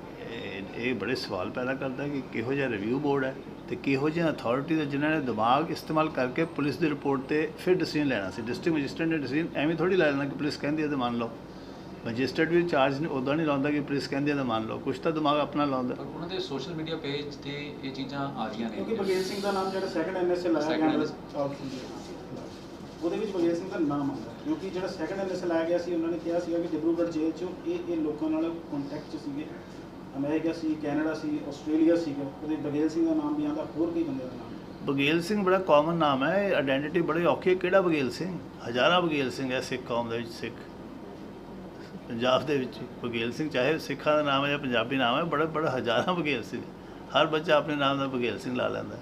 ਇਹ- ਬੜੇ ਸਵਾਲ ਪੈਦਾ ਕਰਦਾ ਕਿ ਕਿਹੋ ਜਿਹਾ ਰਿਵਿਊ ਬੋਰਡ ਹੈ ਤੇ ਕਿਹੋ ਜਿਹਾ ਅਥਾਰਟੀ ਦਾ ਜਿਨ੍ਹਾਂ ਨੇ ਦਿਮਾਗ ਇਸਤੇਮਾਲ ਕਰਕੇ ਪੁਲਿਸ ਦੀ ਰਿਪੋਰਟ ਤੇ ਫਿਰ ਡਿਸੀਜਨ ਲੈਣਾ ਸੀ। ਡਿਸਟ੍ਰਿਕਟ ਮੈਜਿਸਟ੍ਰੇਟ ਨੇ ਡਿਸੀਜਨ ਐਵੇਂ ਥੋੜੀ ਲੈ ਲੈਣਾ ਕਿ ਪੁਲਿਸ ਕਹਿੰਦੀ ਹੈ ਤੇ ਮੰਨ ਲਓ। ਮੈਜਿਸਟਰੇਟ ਵੀ ਚਾਰਜ ਨਹੀਂ ਉਦਾਂ ਨਹੀਂ ਲਾਉਂਦਾ ਕਿ ਪੁਲਿਸ ਕਹਿੰਦੀ ਤਾਂ ਮੰਨ ਲਓ। ਕੁਛ ਤਾਂ ਦਿਮਾਗ ਆਪਣਾ ਲਾਉਂਦਾ। ਪਰ ਉਹਨਾਂ ਦੇ ਸੋਸ਼ਲ ਮੀਡੀਆ ਪੇਜ ਤੇ ਇਹ ਚੀਜ਼ਾਂ ਆ ਰਹੀਆਂ ਨੇ। ਕਿਉਂਕਿ ਬਗੇਲ ਸਿੰਘ ਦਾ ਨਾਮ ਜਿਹੜਾ ਸੈਕੰਡ ਐਨਐਸਏ ਲਾਇਆ ਗਿਆ ਉਹਦੇ ਵਿੱਚ ਬਗੇਲ ਸਿੰਘ ਦਾ ਨਾਮ ਆਉਂਦਾ। ਕਿਉਂਕਿ ਜਿਹੜਾ ਸੈਕੰਡ ਐਨਐਸਏ ਲਾਇਆ ਗਿਆ ਸੀ ਉਹਨਾਂ ਨੇ ਕਿਹਾ ਸੀਗਾ ਕਿ ਜਬਰੂਗੜ੍ਹ ਜੇਲ੍ਹ 'ਚੋਂ ਇਹ ਇਹ ਲੋਕਾਂ ਨਾਲ ਕੰਟੈਕਟ 'ਚ ਸੀਗੇ। ਅਮਰੀਕਾ ਸੀ ਕੈਨੇਡਾ ਸੀ ਆਸਟ੍ਰੇਲੀਆ ਸੀਗਾ। ਉਹਦੇ ਬਗੇਲ ਸਿੰਘ ਦਾ ਨਾਮ ਵੀ ਆਉਂਦਾ ਹੋਰ ਕਈ ਬੰਦੇ ਦਾ ਨਾਮ। ਬਗੇਲ ਸਿੰਘ ਬੜਾ ਕਾਮਨ ਨਾਮ ਹੈ ਇਹ ਆਇਡੈਂਟੀਟੀ ਬੜੀ ਔਖੀ ਹੈ। ਕਿਹੜਾ ਬਗੇਲ ਸਿੰਘ? ਹਜ਼ਾਰਾਂ ਬਗੇਲ ਸਿੰਘ ਹੈ ਸਿੱਖ ਕੌਮ ਦੇ ਵਿੱਚ ਸਿੱਖ। ਪੰਜਾਬ ਦੇ ਵਿੱਚ ਬਗੇਲ ਸਿੰਘ ਚਾਹੇ ਸਿੱਖਾਂ ਦਾ ਨਾਮ ਹੈ ਜਾਂ ਪੰਜਾਬੀ ਨਾਮ ਹੈ ਬੜਾ ਬੜਾ ਹਜ਼ਾਰਾਂ ਬਗੇਲ ਸਿੰਘ ਹਰ ਬੱਚਾ ਆਪਣੇ ਨਾਮ ਦਾ ਬਗੇਲ ਸਿੰਘ ਲਾ ਲੈਂਦਾ।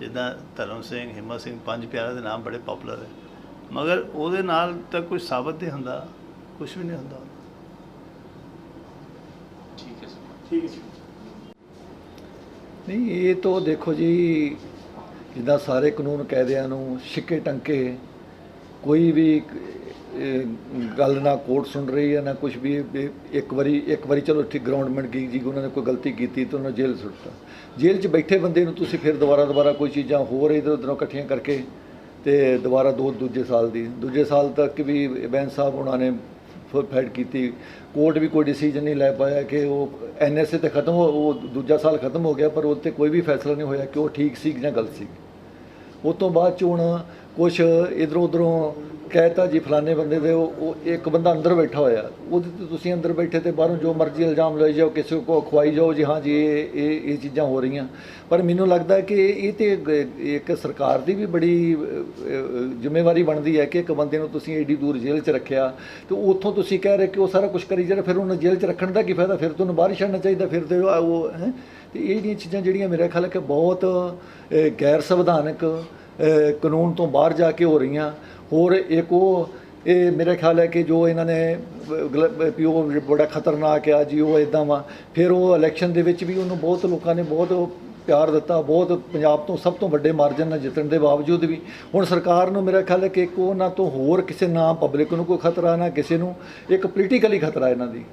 ਜਿੱਦਾਂ ਧਰਮ ਸਿੰਘ ਹਿੰਮਤ ਸਿੰਘ ਪੰਜ ਪਿਆਰਿਆਂ ਦੇ ਨਾਮ ਬੜੇ ਪਪੂਲਰ ਹੈ। ਮਗਰ ਉਹਦੇ ਨਾਲ ਤਾਂ ਕੁਝ ਸਾਬਤ ਨਹੀਂ ਹੁੰਦਾ ਕੁਝ ਵੀ ਨਹੀਂ ਹੁੰਦਾ। ਠੀਕ ਹੈ ਸਰ। ਠੀਕ ਹੈ ਜੀ। ਨਹੀਂ ਇਹ ਤਾਂ ਦੇਖੋ ਜੀ ਜਿੱਦਾਂ ਸਾਰੇ ਕਾਨੂੰਨ ਕਾਇਦਿਆਂ ਨੂੰ ਛਿੱਕੇ ਟੰਕੇ ਕੋਈ ਵੀ ਗੱਲ ਨਾ ਕੋਰਟ ਸੁਣ ਰਹੀ ਹੈ, ਨਾ ਕੁਝ ਵੀ ਇੱਕ ਵਾਰੀ ਇੱਕ ਵਾਰੀ ਚਲੋ ਠੀਕ ਗਰਾਊਂਡਮੈਂਟ ਗਈ ਜੀ ਉਹਨਾਂ ਨੇ ਕੋਈ ਗਲਤੀ ਕੀਤੀ ਤਾਂ ਉਹਨਾਂ ਜੇਲ੍ਹ ਸੁੱਟਤਾ। ਜੇਲ੍ਹ 'ਚ ਬੈਠੇ ਬੰਦੇ ਨੂੰ ਤੁਸੀਂ ਫਿਰ ਦੁਬਾਰਾ ਦੁਬਾਰਾ ਕੋਈ ਚੀਜ਼ਾਂ ਹੋਰ ਇਧਰ, ਉਧਰੋਂ ਇਕੱਠੀਆਂ ਕਰਕੇ ਤੇ ਦੁਬਾਰਾ ਦੋ, ਦੂਜੇ ਸਾਲ ਦੀ। ਦੂਜੇ ਸਾਲ ਤੱਕ ਵੀ ਬੈਂਸ ਸਾਹਿਬ ਉਹਨਾਂ ਨੇ ਫੁੱਲ ਫਾਈਟ ਕੀਤੀ। ਕੋਰਟ ਵੀ ਕੋਈ ਡਿਸੀਜਨ ਨਹੀਂ ਲੈ ਪਾਇਆ ਕਿ ਉਹ ਐਨਐਸਏ ਤੇ ਖਤਮ ਹੋ, ਉਹ ਦੂਜਾ ਸਾਲ ਖਤਮ ਹੋ ਗਿਆ, ਪਰ ਉਹ 'ਤੇ ਕੋਈ ਵੀ ਫੈਸਲਾ ਨਹੀਂ ਹੋਇਆ ਕਿ ਉਹ ਠੀਕ ਸੀ ਜਾਂ ਗਲਤ ਸੀ। ਉਸ ਤੋਂ ਬਾਅਦ ਚ ਹੁਣ ਕੁਛ ਇਧਰੋਂ, ਉਧਰੋਂ ਕਹਿਤਾ ਜੀ, ਫਲਾਣੇ ਬੰਦੇ ਦੇ, ਉਹ ਉਹ ਇੱਕ ਬੰਦਾ ਅੰਦਰ ਬੈਠਾ ਹੋਇਆ। ਉਹਦੇ ਤੇ ਤੁਸੀਂ ਅੰਦਰ ਬੈਠੇ ਤੇ ਬਾਹਰੋਂ ਜੋ ਮਰਜ਼ੀ ਇਲਜ਼ਾਮ ਲਾਈ ਜਾਓ, ਕਿਸੇ ਕੋ ਖਵਾਈ ਜਾਓ, ਜੀ ਹਾਂ ਜੀ, ਇਹ ਇਹ ਇਹ ਚੀਜ਼ਾਂ ਹੋ ਰਹੀਆਂ। ਪਰ ਮੈਨੂੰ ਲੱਗਦਾ ਕਿ ਇਹ ਤੇ ਇੱਕ ਸਰਕਾਰ ਦੀ ਵੀ ਬੜੀ ਜ਼ਿੰਮੇਵਾਰੀ ਬਣਦੀ ਹੈ ਕਿ ਇੱਕ ਬੰਦੇ ਨੂੰ ਤੁਸੀਂ ਏਡੀ ਦੂਰ ਜੇਲ੍ਹ 'ਚ ਰੱਖਿਆ। ਤੇ ਉੱਥੋਂ ਤੁਸੀਂ ਕਹਿ ਰਹੇ ਕਿ ਉਹ ਸਾਰਾ ਕੁਝ ਕਰੀ ਜਾ ਰਿਹਾ ਫਿਰ ਉਹਨੂੰ ਜੇਲ੍ਹ 'ਚ ਰੱਖਣ ਦਾ ਕੀ ਫਾਇਦਾ? ਫਿਰ ਤੁਹਾਨੂੰ ਬਾਹਰ ਛੱਡਣਾ ਚਾਹੀਦਾ, ਫਿਰ ਤੇ ਉਹ ਹੈ? ਤੇ ਇਹ ਜਿਹੜੀਆਂ ਚੀਜ਼ਾਂ ਜਿਹੜੀਆਂ ਮੇਰੇ ਖਿਆਲ ਹੈ ਕਿ ਬਹੁਤ ਗੈਰ ਸੰਵਿਧਾਨਕ ਕਾਨੂੰਨ ਤੋਂ ਬਾਹਰ ਜਾ ਕੇ ਹੋ ਰਹੀਆਂ। ਹੋਰ ਇੱਕ ਉਹ, ਇਹ ਮੇਰੇ ਖਿਆਲ ਹੈ ਕਿ ਜੋ ਇਹਨਾਂ ਨੇ, ਗਲ- ਵੀ ਉਹ ਬੜਾ ਖਤਰਨਾਕ ਆ ਜੀ, ਉਹ ਇਦਾਂ ਵਾ। ਫਿਰ ਉਹ ਇਲੈਕਸ਼ਨ ਦੇ ਵਿੱਚ ਵੀ ਉਹਨੂੰ ਬਹੁਤ ਲੋਕਾਂ ਨੇ ਬਹੁਤ ਪਿਆਰ ਦਿੱਤਾ, ਬਹੁਤ ਪੰਜਾਬ ਤੋਂ ਸਭ ਤੋਂ ਵੱਡੇ ਮਾਰਜਨ ਨਾਲ ਜਿੱਤਣ ਦੇ ਬਾਵਜੂਦ ਵੀ। ਹੁਣ ਸਰਕਾਰ ਨੂੰ ਮੇਰਾ ਖਿਆਲ ਹੈ ਕਿ ਇੱਕ ਉਹਨਾਂ ਤੋਂ ਹੋਰ ਕਿਸੇ ਨਾ ਪਬਲਿਕ ਨੂੰ ਕੋਈ ਖਤਰਾ, ਨਾ ਕਿਸੇ ਨੂੰ, ਇੱਕ ਪੋਲੀਟੀਕਲੀ ਖਤਰਾ ਇਹਨਾਂ ਦੀ।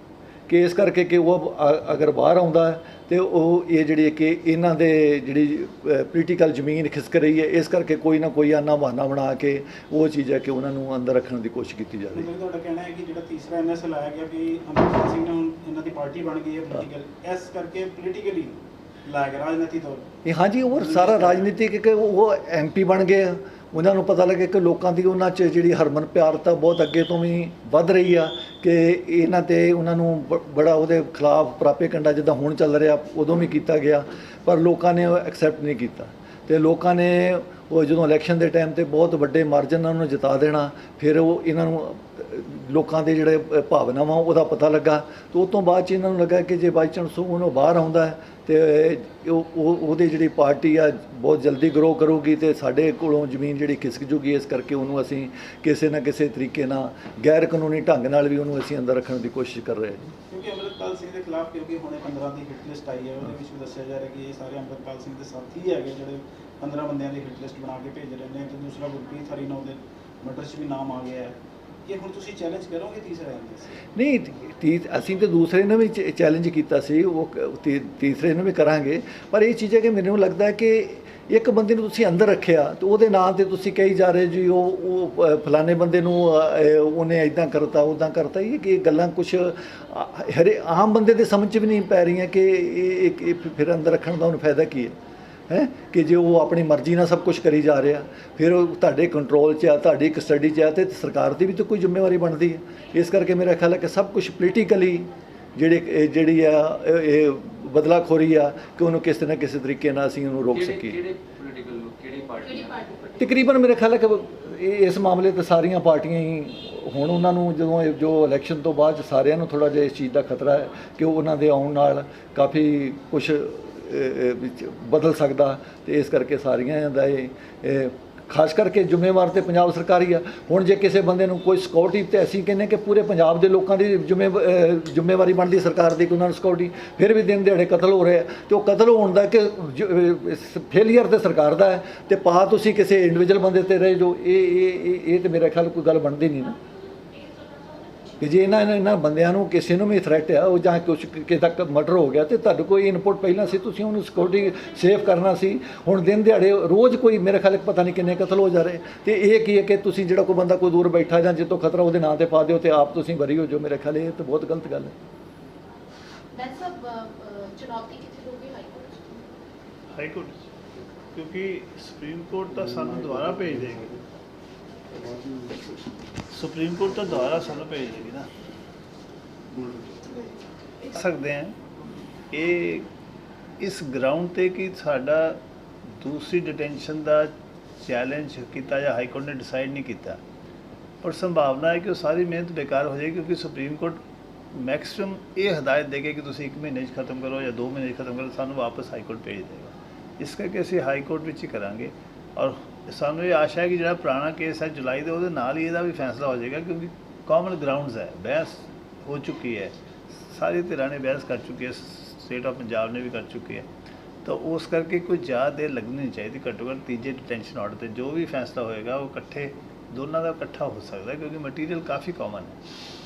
ਕਿ ਇਸ ਕਰਕੇ ਕਿ ਉਹ ਅਗਰ ਬਾਹਰ ਆਉਂਦਾ ਤੇ ਉਹ ਇਹ ਜਿਹੜੀ ਕਿ ਇਹਨਾਂ ਦੇ ਜਿਹੜੀ ਪੋਲੀਟੀਕਲ ਜ਼ਮੀਨ ਖਿਸਕ ਰਹੀ ਹੈ ਇਸ ਕਰਕੇ ਕੋਈ ਨਾ ਕੋਈ ਆਨਾ ਬਹਾਨਾ ਬਣਾ ਕੇ ਉਹ ਚੀਜ਼ ਹੈ ਕਿ ਉਹਨਾਂ ਨੂੰ ਅੰਦਰ ਰੱਖਣ ਦੀ ਕੋਸ਼ਿਸ਼ ਕੀਤੀ ਜਾ ਰਹੀ ਹੈ। ਤੁਹਾਡਾ ਕਹਿਣਾ ਹੈ ਕਿ ਜਿਹੜਾ ਤੀਸਰਾ ਐਨਐਸਏ ਲਾਇਆ ਗਿਆ ਕਿ ਅਮਰਪਾਲ ਸਿੰਘ ਨੇ ਇਹਨਾਂ ਦੀ ਪਾਰਟੀ ਬਣ ਗਈ ਹੈ ਪੋਲੀਟੀਕਲ ਇਸ ਕਰਕੇ ਪੋਲੀਟੀਕਲੀ ਲਾਇਆ ਗਿਆ ਰਾਜਨੀਤੀ ਤੌਰ ਇਹ ਹਾਂਜੀ ਉਹ ਸਾਰਾ ਰਾਜਨੀਤਿਕ ਕਿ ਉਹ ਐਮਪੀ ਬਣ ਗਏ ਆ। ਉਹਨਾਂ ਨੂੰ ਪਤਾ ਲੱਗੇ ਕਿ ਲੋਕਾਂ ਦੀ ਉਹਨਾਂ 'ਚ ਜਿਹੜੀ ਹਰਮਨ ਪਿਆਰਤਾ ਬਹੁਤ ਅੱਗੇ ਤੋਂ ਵੀ ਵੱਧ ਰਹੀ ਆ ਕਿ ਇਹਨਾਂ ਤੇ ਉਹਨਾਂ ਨੂੰ ਬ- ਬੜਾ ਉਹਦੇ ਖਿਲਾਫ ਪ੍ਰਾਪੇਕੰਡਾ ਜਿੱਦਾਂ ਹੁਣ ਚੱਲ ਰਿਹਾ, ਉਦੋਂ ਵੀ ਕੀਤਾ ਗਿਆ, ਪਰ ਲੋਕਾਂ ਨੇ ਉਹ ਐਕਸੈਪਟ ਨਹੀਂ ਕੀਤਾ। ਤੇ ਲੋਕਾਂ ਨੇ ਉਹ ਜਦੋਂ ਇਲੈਕਸ਼ਨ ਦੇ ਟਾਈਮ ਤੇ ਬਹੁਤ ਵੱਡੇ ਮਾਰਜਨ ਨਾਲ ਉਹਨੂੰ ਜਿਤਾ ਦੇਣਾ, ਫਿਰ ਉਹ ਇਹਨਾਂ ਨੂੰ ਲੋਕਾਂ ਦੇ ਜਿਹੜੇ ਭਾਵਨਾਵਾਂ, ਉਹਦਾ ਪਤਾ ਲੱਗਾ। ਤੇ ਉਸ ਤੋਂ ਬਾਅਦ ਚ ਇਹਨਾਂ ਨੂੰ ਲੱਗਾ ਕਿ ਜੇ ਬਾਈ ਚਾਂਸ ਉਹਨੂੰ ਬਾਹਰ ਆਉਂਦਾ ਹੈ, ਤੇ ਉਹ, ਉਹ- ਉਹਦੀ ਜਿਹੜੀ ਪਾਰਟੀ ਆ, ਬਹੁਤ ਜਲਦੀ ਗਰੋ ਕਰੂਗੀ ਤੇ ਸਾਡੇ ਕੋਲੋਂ ਜ਼ਮੀਨ ਜਿਹੜੀ ਖਿਸਕ ਜੂਗੀ, ਇਸ ਕਰਕੇ ਉਹਨੂੰ ਅਸੀਂ ਕਿਸੇ ਨਾ ਕਿਸੇ ਤਰੀਕੇ ਨਾਲ ਗੈਰ ਕਾਨੂੰਨੀ ਢੰਗ ਨਾਲ ਵੀ ਉਹਨੂੰ ਅਸੀਂ ਅੰਦਰ ਰੱਖਣ ਦੀ ਕੋਸ਼ਿਸ਼ ਕਰ ਰਹੇ ਹਾਂ ਕਿਉਂਕਿ ਅਮਰਪਾਲ ਸਿੰਘ ਦੇ ਖਿਲਾਫ ਕਿਉਂਕਿ ਹੁਣੇ 15 ਦੀ ਹਿੱਟ ਲਿਸਟ ਆਈ ਹੈ, ਉਹਦੇ ਵਿੱਚ ਵੀ ਦੱਸਿਆ ਜਾ ਰਿਹਾ ਕਿ ਇਹ ਸਾਰੇ ਅਮਰਪਾਲ ਸਿੰਘ ਦੇ ਸਾਥੀ ਹੈਗੇ ਜਿਹੜੇ 15 ਬੰਦਿਆਂ ਦੀ ਹਿੱਟ ਲਿਸਟ ਬਣਾ ਕੇ ਭੇਜ ਰਹੇ ਨੇ ਤੇ ਦੂਸਰਾ ਗੁਰਪ੍ਰੀਤ ਹਰੀਨੋ ਦੇ ਮਰਡਰ 'ਚ ਵੀ ਨਾਮ ਆ ਗਿਆ ਹੈ। ਇਹ ਹੁਣ ਤੁਸੀਂ ਚੈਲੰਜ ਕਰੋਗੇ ਤੀਸਰਾ ਨਹੀਂ, ਤੀ, ਅਸੀਂ ਤੇ ਦੂਸਰੇ ਨੂੰ ਵੀ ਚੈਲੰਜ ਕੀਤਾ ਸੀ, ਉਹ ਤੀਸਰੇ ਨੂੰ ਵੀ ਕਰਾਂਗੇ। ਪਰ ਇਹ ਚੀਜ਼ ਹੈ ਕਿ ਮੈਨੂੰ ਲੱਗਦਾ ਕਿ ਇੱਕ ਬੰਦੇ ਨੂੰ ਤੁਸੀਂ ਅੰਦਰ ਰੱਖਿਆ, ਤੇ ਉਹਦੇ ਨਾਂ ਤੇ ਤੁਸੀਂ ਕਹੀ ਜਾ ਰਹੇ ਜੀ, ਉਹ ਉਹ ਫਲਾਣੇ ਬੰਦੇ ਨੂੰ ਉਹਨੇ ਇਦਾਂ ਕਰਤਾ ਉਦਾਂ ਕਰਤਾ। ਇਹ ਕਿ ਗੱਲਾਂ ਕੁਝ ਹਰੇ, ਆਮ ਬੰਦੇ ਦੇ ਸਮਝ 'ਚ ਵੀ ਨਹੀਂ ਪੈ ਰਹੀਆਂ ਕਿ ਇਹ ਫਿਰ ਅੰਦਰ ਰੱਖਣ ਦਾ ਉਹਨੂੰ ਫਾਇਦਾ ਕੀ ਹੈ? ਹੈ? ਕਿ ਜੇ ਉਹ ਆਪਣੀ ਮਰਜ਼ੀ ਨਾਲ ਸਭ ਕੁਝ ਕਰੀ ਜਾ ਰਿਹਾ ਫਿਰ ਉਹ ਤੁਹਾਡੇ ਕੰਟਰੋਲ 'ਚ ਆ ਤੁਹਾਡੀ ਕਸਟਡੀ 'ਚ ਆ ਤੇ ਸਰਕਾਰ ਦੀ ਵੀ ਤਾਂ ਕੋਈ ਜ਼ਿੰਮੇਵਾਰੀ ਬਣਦੀ ਹੈ। ਇਸ ਕਰਕੇ ਮੇਰਾ ਖਿਆਲ ਹੈ ਕਿ ਸਭ ਕੁਝ ਪੋਲੀਟੀਕਲੀ ਜਿਹੜੇ ਜਿਹੜੀ ਆ ਇਹ ਬਦਲਾਖੋਰੀ ਆ ਕਿ ਉਹਨੂੰ ਕਿਸੇ ਨਾ ਕਿਸੇ ਤਰੀਕੇ ਨਾਲ ਅਸੀਂ ਉਹਨੂੰ ਰੋਕ ਸਕੀਏ। ਕਿਹੜੇ ਪੋਲੀਟੀਕਲ ਕਿਹੜੀ ਪਾਰਟੀਆਂ ਤਕਰੀਬਨ ਮੇਰੇ ਖਿਆਲ ਹੈ ਕਿ ਇਹ- ਇਸ ਮਾਮਲੇ ਤੇ ਸਾਰੀਆਂ ਪਾਰਟੀਆਂ ਹੀ ਹੁਣ ਉਹਨਾਂ ਨੂੰ ਜਦੋਂ ਇਹ ਜੋ ਇਲੈਕਸ਼ਨ ਤੋਂ ਬਾਅਦ 'ਚ ਸਾਰਿਆਂ ਨੂੰ ਥੋੜਾ ਜਿਹਾ ਇਸ ਚੀਜ਼ ਦਾ ਖਤਰਾ ਹੈ ਕਿ ਉਹਨਾਂ ਦੇ ਆਉਣ ਨਾਲ ਕਾਫੀ ਕੁਝ ਵਿੱਚ ਬਦਲ ਸਕਦਾ ਤੇ ਇਸ ਕਰਕੇ ਸਾਰੀਆਂ ਦਾ ਇਹ ਖਾਸ ਕਰਕੇ ਜ਼ਿੰਮੇਵਾਰ ਤੇ ਪੰਜਾਬ ਸਰਕਾਰ ਹੀ ਆ। ਹੁਣ ਜੇ ਕਿਸੇ ਬੰਦੇ ਨੂੰ ਕੋਈ ਸਿਕਿਉਰਿਟੀ ਤੇ ਅਸੀਂ ਕਹਿੰਦੇ ਕਿ ਪੂਰੇ ਪੰਜਾਬ ਦੇ ਲੋਕਾਂ ਦੀ ਜ਼ਿੰਮੇ ਜ਼ਿੰਮੇਵਾਰੀ ਬਣਦੀ ਸਰਕਾਰ ਦੀ ਕਿ ਉਹਨਾਂ ਨੂੰ ਸਿਕਿਉਰਿਟੀ ਫਿਰ ਵੀ ਦਿਨ ਦਿਹਾੜੇ ਕਤਲ ਹੋ ਰਹੇ ਆ ਤੇ ਉਹ ਕਤਲ ਹੋਣ ਦਾ ਕਿ ਫੇਲੀਅਰ ਤੇ ਸਰਕਾਰ ਦਾ ਹੈ ਤੇ ਪਾ ਤੁਸੀਂ ਕਿਸੇ ਇੰਡੀਵਿਜੂਅਲ ਬੰਦੇ ਤੇ ਰਹੇ ਜੋ ਇਹ ਇਹ, ਇਹ- ਇਹ ਤੇ ਮੇਰੇ ਖਿਆਲ ਕੋਈ ਗੱਲ ਬਣਦੀ ਨਹੀਂ ਨਾ। ਕਿ ਜੇ ਇਹਨਾਂ ਇਹਨਾਂ ਬੰਦਿਆਂ ਨੂੰ ਕਿਸੇ ਨੂੰ ਵੀ ਥ੍ਰੈਟ ਆ ਉਹ ਜਾਂ ਕੁਛ ਕਿਸੇ ਤੱਕ ਮਰਡਰ ਹੋ ਗਿਆ ਤੇ ਤੁਹਾਡੇ ਕੋਈ ਇਨਪੁਟ ਪਹਿਲਾਂ ਸੀ ਤੁਸੀਂ ਉਹਨੂੰ ਸਿਕਿਉਰਿਟੀ ਸੇਫ ਕਰਨਾ ਸੀ ਹੁਣ ਦਿਨ ਦਿਹਾੜੇ ਰੋਜ਼ ਕੋਈ ਮੇਰੇ ਖਿਆਲ ਪਤਾ ਨਹੀਂ ਕਿੰਨੇ ਕਤਲ ਹੋ ਜਾ ਰਹੇ ਤੇ ਇਹ ਕੀ ਹੈ ਕਿ ਤੁਸੀਂ ਜਿਹੜਾ ਕੋਈ ਬੰਦਾ ਕੋਈ ਦੂਰ ਬੈਠਾ ਜਾਂ ਜਿੱਤੋਂ ਖਤਰਾ ਉਹਦੇ ਨਾਂ ਤੇ ਪਾ ਦਿਓ ਤੇ ਆਪ ਤੁਸੀਂ ਬਰੀ ਹੋ ਜੋ ਮੇਰੇ ਖਿਆਲ ਇਹ ਤਾਂ ਬਹੁਤ ਗਲਤ ਗੱਲ ਹੈ ਮੈਂ ਸਭ ਚੁਣੌਤੀ ਕਿੱਥੇ ਹੋਊਗੀ ਹਾਈ ਕੋਰਟ? ਹਾਈ। ਕਿਉਂਕਿ ਸੁਪਰੀਮ ਕੋਰਟ ਤਾਂ ਸਾਨੂੰ ਦੁਬਾਰਾ ਭੇਜ ਦੇਗੀ ਸੁਪਰੀਮ ਕੋਰਟ ਤਾਂ ਦੁਬਾਰਾ ਸਾਨੂੰ ਭੇਜ ਦੇਗੀ ਨਾ। ਸਕਦੇ ਹਾਂ। ਇਹ ਇਸ ਗਰਾਊਂਡ ਤੇ ਕਿ ਸਾਡਾ ਦੂਸਰੀ ਡਿਟੈਂਸ਼ਨ ਦਾ ਚੈਲੰਜ ਕੀਤਾ ਜਾਂ ਹਾਈ ਕੋਰਟ ਨੇ ਡਿਸਾਈਡ ਨਹੀਂ ਕੀਤਾ। ਪਰ ਸੰਭਾਵਨਾ ਹੈ ਕਿ ਉਹ ਸਾਰੀ ਮਿਹਨਤ ਬੇਕਾਰ ਹੋ ਜਾਏਗੀ ਕਿਉਂਕਿ ਸੁਪਰੀਮ ਕੋਰਟ ਮੈਕਸਿਮਮ ਇਹ ਹਦਾਇਤ ਦੇਗੇ ਕਿ ਤੁਸੀਂ 1 ਮਹੀਨੇ 'ਚ ਖਤਮ ਕਰੋ ਜਾਂ 2 ਮਹੀਨੇ 'ਚ ਖਤਮ ਕਰੋ ਸਾਨੂੰ ਵਾਪਸ ਹਾਈ ਕੋਰਟ ਭੇਜ ਦੇਗਾ। ਇਸ ਕਰਕੇ ਅਸੀਂ ਹਾਈ ਕੋਰਟ ਵਿੱਚ ਹੀ ਕਰਾਂਗੇ ਔਰ ਸਾਨੂੰ ਇਹ ਆਸ਼ਾ ਹੈ ਕਿ ਜਿਹੜਾ ਪੁਰਾਣਾ ਕੇਸ ਹੈ ਜੁਲਾਈ ਦੇ, ਉਹਦੇ ਨਾਲ ਹੀ ਇਹਦਾ ਵੀ ਫੈਸਲਾ ਹੋ ਜਾਏਗਾ ਕਿਉਂਕਿ ਕਾਮਨ ਗਰਾਊਂਡਸ ਹੈ, ਬਹਿਸ ਹੋ ਚੁੱਕੀ ਹੈ। ਸਾਰੇ ਧਿਰਾਂ ਨੇ ਬਹਿਸ ਕਰ ਚੁੱਕੀ ਹੈ ਸਟੇਟ ਆਫ ਪੰਜਾਬ ਨੇ ਵੀ ਕਰ ਚੁੱਕੀ ਹੈ। ਤਾਂ ਉਸ ਕਰਕੇ ਕੋਈ ਜ਼ਿਆਦਾ ਦੇਰ ਲੱਗਣੀ ਨਹੀਂ ਚਾਹੀਦੀ, ਘੱਟੋ ਘੱਟ ਤੀਜੇ ਡਿਟੈਂਸ਼ਨ ਆਰਡਰ ਤੇ ਜੋ ਵੀ ਫੈਸਲਾ ਹੋਏਗਾ, ਉਹ ਇਕੱਠੇ, ਦੋਨਾਂ ਦਾ ਇਕੱਠਾ ਹੋ ਸਕਦਾ ਕਿਉਂਕਿ ਮਟੀਰੀਅਲ ਕਾਫੀ ਕਾਮਨ ਹੈ।